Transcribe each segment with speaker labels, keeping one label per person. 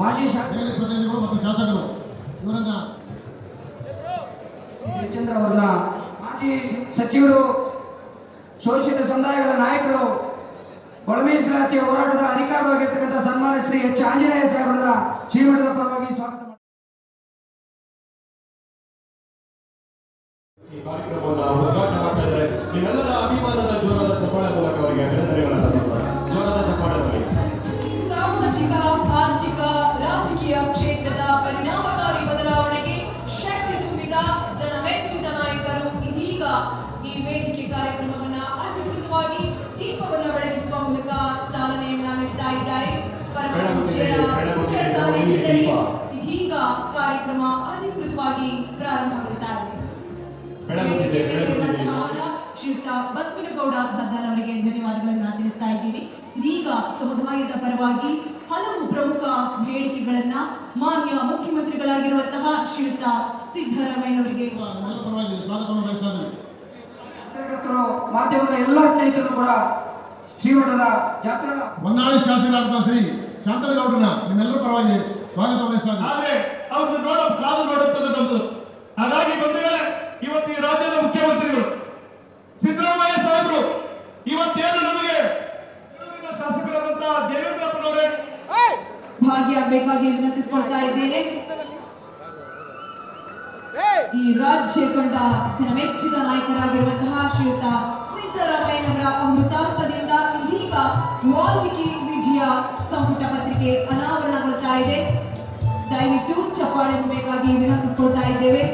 Speaker 1: ಮಾಜಿ ಶಾಸಕ
Speaker 2: ಪ್ರತಿನಿಧಿಗಳು ಮತ್ತು ಶಾಸಕರು. ಇವರನ್ನ
Speaker 1: ಚಂದ್ರ ಅವರನ್ನ ಮಾಜಿ ಸಚಿವರು ಶೋಷಿತ ಸಮುದಾಯಗಳ ನಾಯಕರು ಒಳಮೀಸಲಾತಿಯ ಹೋರಾಟದ ಅಧಿಕಾರವಾಗಿರ್ತಕ್ಕಂಥ ಸನ್ಮಾನ ಶ್ರೀ ಎಚ್ ಆಂಜನೇಯ ಸಾಹೇಬರನ್ನ ಶ್ರೀಮಠದ ಪರವಾಗಿ ಸ್ವಾಗತ ಮಾಡಿ
Speaker 3: ಈ ಕಾರ್ಯಕ್ರಮವನ್ನು ಉದ್ಘಾಟನೆ ಮಾಡ್ತಾ ಇದ್ದಾರೆ. ನಿಮ್ಮೆಲ್ಲರ ಅಭಿಮಾನದ ಜೋರಾದ ಚಪ್ಪಾಳೆ ಮೂಲಕ ಅವರಿಗೆ ಅಭಿನಂದನೆಗಳನ್ನು
Speaker 4: ವೇದಿಕೆ ಕಾರ್ಯಕ್ರಮವನ್ನ ಅಧಿಕೃತವಾಗಿ ದೀಪವನ್ನು ಬೆಳಗಿಸುವ ಮೂಲಕ ಚಾಲನೆಯನ್ನ ನೀಡ್ತಾ ಇದ್ದಾರೆ. ಇದೀಗ ಕಾರ್ಯಕ್ರಮ ಅಧಿಕೃತವಾಗಿ ಪ್ರಾರಂಭವಾಗುತ್ತಾ ಇದೆ. ಶ್ರೀಯುತ ಬಸವನಗೌಡ ಅವರಿಗೆ ಧನ್ಯವಾದಗಳನ್ನ ತಿಳಿಸ್ತಾ ಇದ್ದೀವಿ ಇದೀಗ ಸಮುದಾಯದ ಪರವಾಗಿ ಹಲವು ಪ್ರಮುಖ ಬೇಡಿಕೆಗಳನ್ನ ಮಾನ್ಯ ಮುಖ್ಯಮಂತ್ರಿಗಳಾಗಿರುವಂತಹ ಶ್ರೀಯುತ ಸಿದ್ದರಾಮಯ್ಯನವರಿಗೆ
Speaker 2: ನಮ್ಮೆಲ್ಲರ
Speaker 1: ಮಾಧ್ಯಮದ ಎಲ್ಲ ಸ್ನೇಹಿತರು ಕೂಡ ಶ್ರೀಮಠದ ಜಾತ್ರಾ
Speaker 2: ಹೊನ್ನಾಳಿ ಶಾಸಕರಾದ ಶ್ರೀ ಶಾಂತನಗೌಡರನ್ನ ನಿಮ್ಮೆಲ್ಲರ ಪರವಾಗಿ ಸ್ವಾಗತ
Speaker 5: ಆದ್ರೆ ಅವ್ರದ್ದು ನೋಡ ಕಾದು ನೋಡುತ್ತದೆ ನಮ್ದು. ಹಾಗಾಗಿ ಬಂಧುಗಳೇ ಇವತ್ತು ಈ ರಾಜ್ಯದ ಮುಖ್ಯಮಂತ್ರಿಗಳು ಸಿದ್ದರಾಮಯ್ಯ ಸಾಹೇಬರು ಇವತ್ತೇನು ನಮಗೆ ಶಾಸಕರಾದಂತಹ ದೇವೇಂದ್ರಪ್ಪನವರೇ
Speaker 4: ಭಾಗಿಯಾಗಬೇಕಾಗಿ ವಿನಂತಿಸಿಕೊಳ್ತಾ ಇದ್ದೇನೆ. ಈ ರಾಜ್ಯ ಕಂಡ ಜನಮೆಚ್ಚಿದ ನಾಯಕರಾಗಿರುವಂತಹ ಶ್ರೀಯುತ ಸಿದ್ದರಾಮಯ್ಯನವರ ಅಮೃತಾಸ್ತದಿಂದ ಇದೀಗ ವಾಲ್ಮೀಕಿ ವಿಜಯ ಸಂಪುಟ ಪತ್ರಿಕೆ ಅನಾವರಣಗೊಳ್ತಾ ಇದೆ ದಯವಿಟ್ಟು ಚಪ್ಪಾಳೆ ಬೇಕಾಗಿ ವಿನಂತಿಸಿಕೊಳ್ತಾ ಇದ್ದೇವೆ.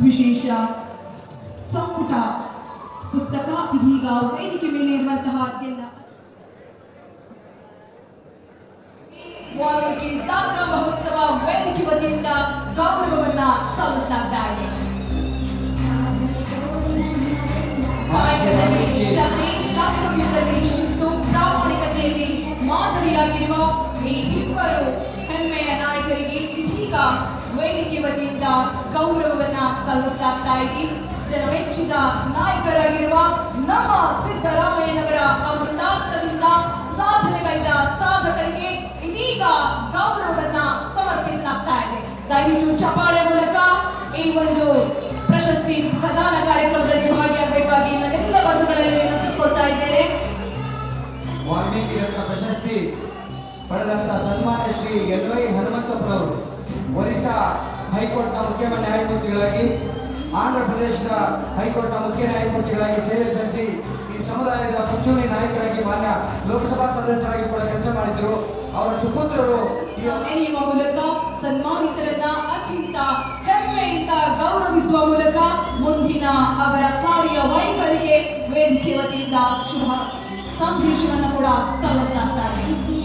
Speaker 4: ವಿಶೇಷ ಸಂಪುಟ ಪುಸ್ತಕ ಇದೀಗ ವೇದಿಕೆ ಮೇಲೆ ಇರುವಂತಹ ಎಲ್ಲ ವಾಲ್ಮೀಕಿ ಜಾತ್ರಾ ಮಹೋತ್ಸವ ವೇದಿಕೆ ವತಿಯಿಂದ ಗೌರವವನ್ನ ಈ ಇಬ್ಬರು ಹೆಮ್ಮೆಯ ನಾಯಕರಿಗೆ ಇದೀಗ ವೇದಿಕೆ ವತಿಯಿಂದ ಗೌರವವನ್ನ ಸಲ್ಲಿಸಲಾಗ್ತಾ ಇದೆ ಜನಮೆಚ್ಚಿದ ನಾಯಕರಾಗಿರುವ ನಮ್ಮ ಸಿದ್ದರಾಮಯ್ಯನವರ ಅಮೃತಾಸ್ತದಿಂದ ಸಾಧನೆಗೈದ ಸಾಧಕರಿಗೆ ಇದೀಗ ಗೌರವವನ್ನ ಸಮರ್ಪಿಸಲಾಗ್ತಾ ಇದೆ. ದಯವಿಟ್ಟು
Speaker 1: ಪಡೆದಂತ ಸನ್ಮಾನ್ಯ ಶ್ರೀ ಎಲ್ ವೈ ಹನುಮಂತಪ್ಪನವರು ಒರಿಸ್ಸಾ ಹೈಕೋರ್ಟ್ನ ಮುಖ್ಯ ನ್ಯಾಯಮೂರ್ತಿಗಳಾಗಿ, ಆಂಧ್ರ ಪ್ರದೇಶದ ಹೈಕೋರ್ಟ್ನ ಮುಖ್ಯ ನ್ಯಾಯಮೂರ್ತಿಗಳಾಗಿ ಸೇವೆ ಸಲ್ಲಿಸಿ ಈ ಸಮುದಾಯದ ಮುಂಚೂಣಿ ನಾಯಕರಾಗಿ ಮಾನ್ಯ ಲೋಕಸಭಾ ಸದಸ್ಯರಾಗಿ ಕೂಡ ಕೆಲಸ ಮಾಡಿದ್ರು. ಅವರ ಸುಪುತ್ರರು
Speaker 4: ಮೂಲಕ ಸನ್ಮಾನಿತರನ್ನ ಅಚಿಂತ, ಹೆಮ್ಮೆಯಿಂದ ಗೌರವಿಸುವ ಮೂಲಕ ಮುಂದಿನ ಅವರ ಕಾರ್ಯ ವೈಖರಿಗೆ ವೇದಿಕೆ ವತಿಯಿಂದ ಶುಭ ಸಂದೇಶವನ್ನು ಕೂಡ ಸಲ್ಲಿಸ್ತಾ ಇದ್ದಾರೆ